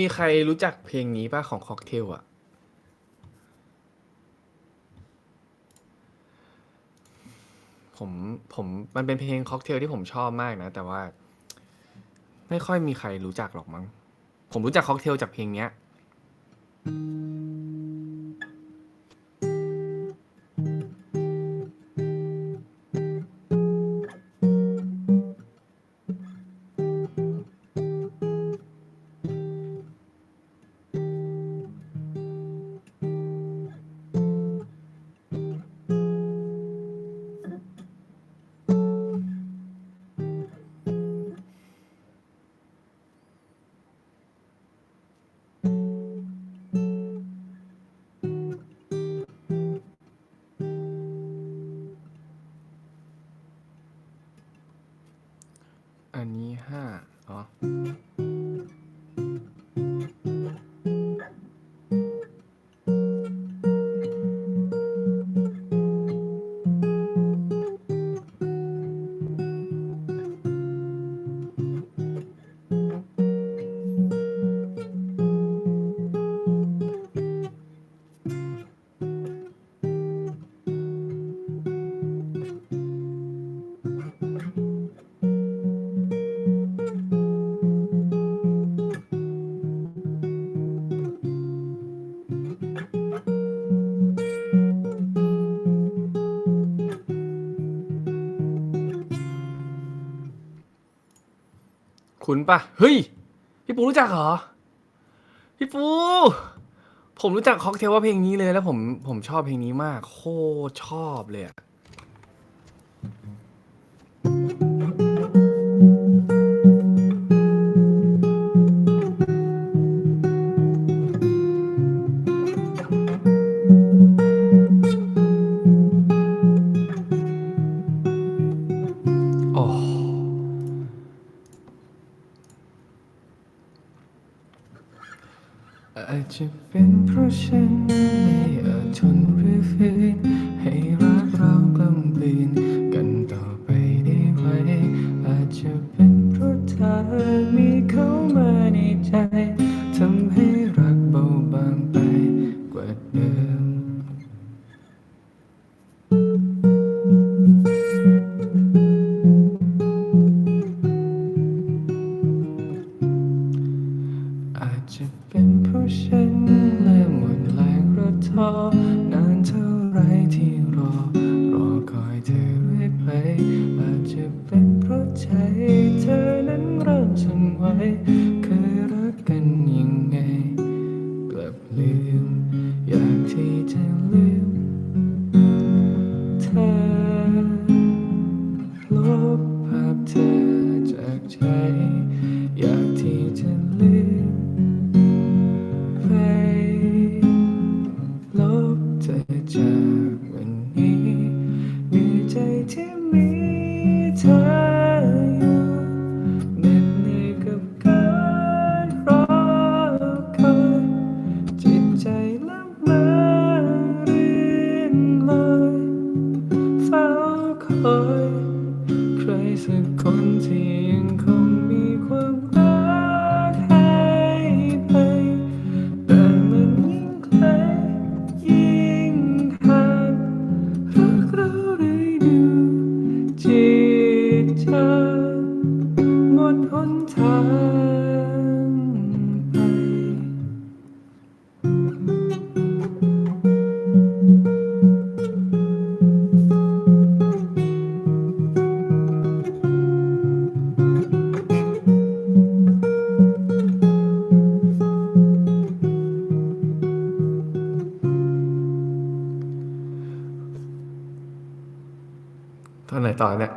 มีใครรู้จักเพลงนี้ป่ะของค็อกเทลอะผมผมมันเป็นเพลงค็อกเทลที่ผมชอบมากนะ แต่ว่า ไม่ค่อยมีใครรู้จักหรอกมั้ง ผมรู้จักค็อกเทลจากเพลงเนี้ยอัน ห้ คุณปะเฮ้ย พี่ปูรู้จักเหรอ พี่ปู ผมรู้จักค็อกเทลว่าเพลงนี้เลยแล้วผมผมชอบเพลงนี้มาก โคตรชอบเลยอะ จจะเป็นเพราะฉันไม่ away. ที่ยังคงมีความรักให้ไปแต่มันยิ่งไกลยิ่งห่างรักเราได้ดูจิตใจ ต่อเนี่ย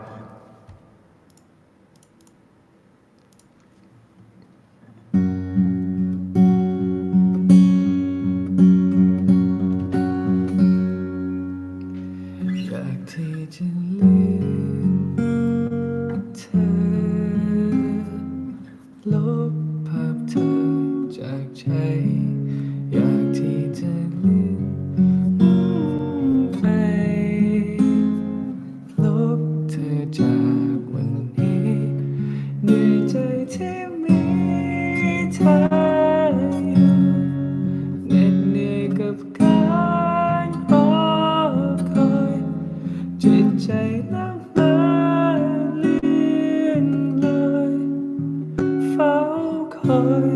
อย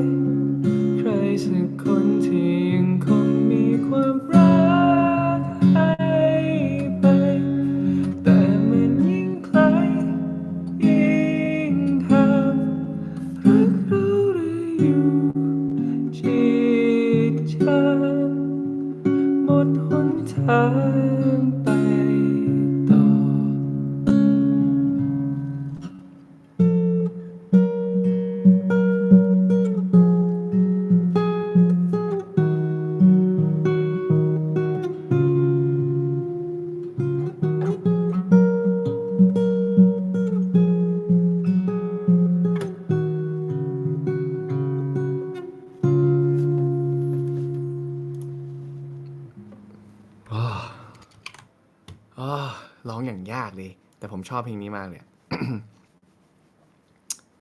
ใค ร้องอย่างยากเลย แต่ผมชอบเพลงนี้มากเลย